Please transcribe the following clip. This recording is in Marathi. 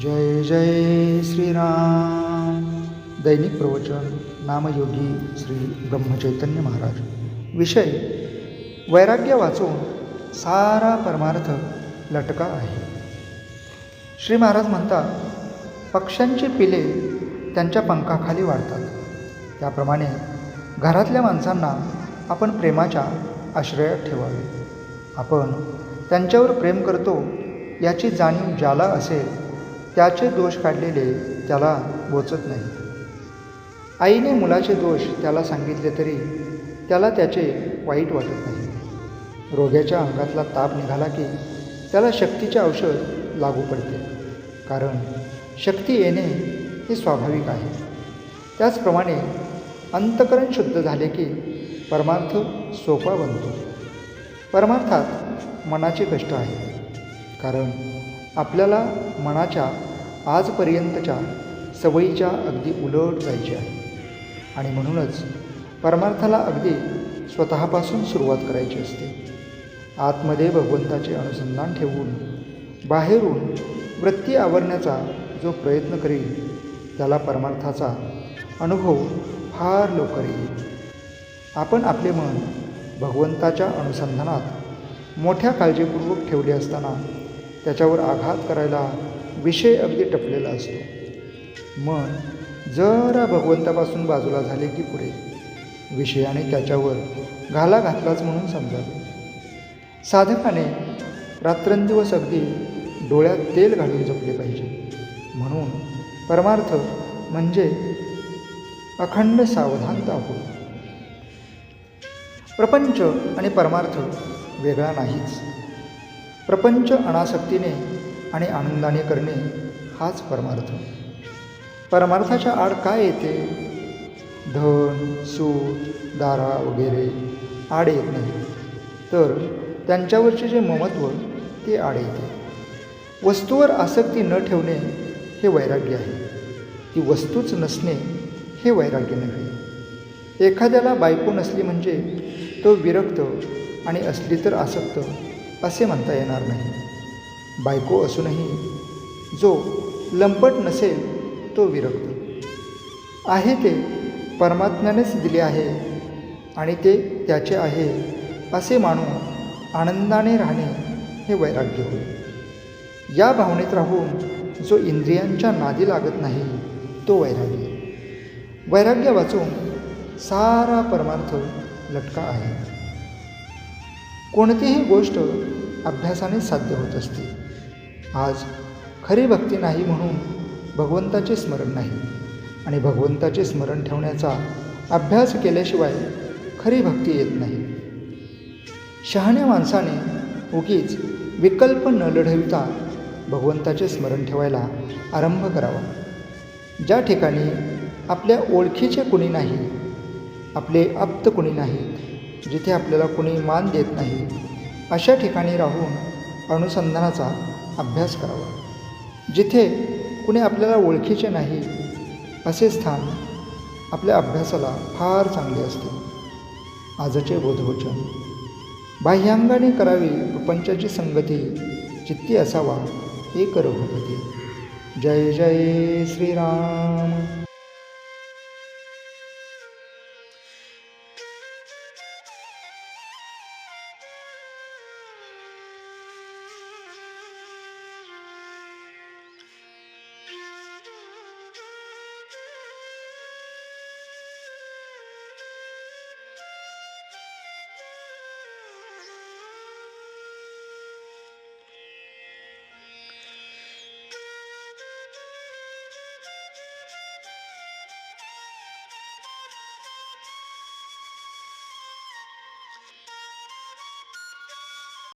जय जय श्रीराम. दैनिक प्रवचन नामयोगी श्री ब्रह्मचैतन्य महाराज. विषय वैराग्य वाचून सारा परमार्थ लटका आहे. श्री महाराज म्हणतात पक्ष्यांची पिले त्यांच्या पंखाखाली वाढतात. त्याप्रमाणे घरातल्या माणसांना आपण प्रेमाच्या आश्रयात ठेवावे. आपण त्यांच्यावर प्रेम करतो याची जाणीव ज्याला असेल त्याचे दोष काढलेले त्याला बोचत नाही. आईने मुलाचे दोष त्याला सांगितले तरी त्याला त्याचे वाईट वाटत नाही. रोग्याच्या अंगातला ताप निघाला की त्याला शक्तीचे औषध लागू पडते. कारण शक्ती येणे हे स्वाभाविक आहे. त्याचप्रमाणे अंतकरण शुद्ध झाले की परमार्थ सोपा बनतो. परमार्थात मनाचे कष्ट आहे. कारण आपल्याला मनाच्या आजपर्यंतच्या सवयीच्या अगदी उलट जायची आहे. आणि म्हणूनच परमार्थाला अगदी स्वतःपासून सुरुवात करायची असते. आतमध्ये भगवंताचे अनुसंधान ठेवून बाहेरून वृत्ती आवरण्याचा जो प्रयत्न करेल त्याला परमार्थाचा अनुभव फार लवकर येईल. आपण आपले मन भगवंताच्या अनुसंधानात मोठ्या काळजीपूर्वक ठेवले असताना त्याच्यावर आघात करायला विषय अगदी टपलेला असतो. मन जरा भगवंतापासून बाजूला झाले की पुढे. विषयाने त्याच्यावर घाला घातलाच म्हणून समजावे. साधकाने रात्रंदिवस अगदी डोळ्यात तेल घालून जपले पाहिजे. म्हणून परमार्थ म्हणजे अखंड सावधानता हो प्रपंच आणि परमार्थ वेगळा नाहीच. प्रपंच अनासक्तीने आणि आनंदाने करणे हाच परमार्थ. परमार्थाच्या आड काय येते? धन सूत दारा वगैरे आड येत नाही. तर त्यांच्यावरचे जे ममत्व ते आड येते. वस्तूवर आसक्ती न ठेवणे हे वैराग्य आहे. ती वस्तूच नसणे हे वैराग्य नव्हे. एखाद्याला बायको नसली म्हणजे तो विरक्त आणि असली तर आसक्त असे म्हणता येणार नाही. बायको असूनही जो लंपट नसेल तो विरक्त. आहे ते परमात्म्यानेच दिले आहे आणि ते त्याचे आहे असे मानून आनंदाने राहणे हे वैराग्य होय. या भावनेत राहून जो इंद्रियांच्या नादी लागत नाही तो वैराग्य. वैराग्य वाचून सारा परमार्थ लटका आहे. कोणतीही गोष्ट अभ्यासाने साध्य होत असते. आज खरी भक्ती नाही म्हणून भगवंताचे स्मरण नाही आणि भगवंताचे स्मरण ठेवण्याचा अभ्यास केल्याशिवाय खरी भक्ती येत नाही. शहाण्या माणसाने उगीच विकल्प न लढविता भगवंताचे स्मरण ठेवायला आरंभ करावा. ज्या ठिकाणी आपल्या ओळखीचे कुणी नाही आपले आप्त कुणी नाहीत जिथे आपल्याला कुणी मान देत नाही अशा ठिकाणी राहून अनुसंधानाचा अभ्यास करावा. जिथे कुणी आपल्याला ओळखीचे नाही असे स्थान आपल्या अभ्यासाला फार चांगले असते. आजचे बोधवचन. बाह्यांगाने करावी प्रपंचाची संगती चित्ती असावा एक रघुपती जय जय श्रीराम.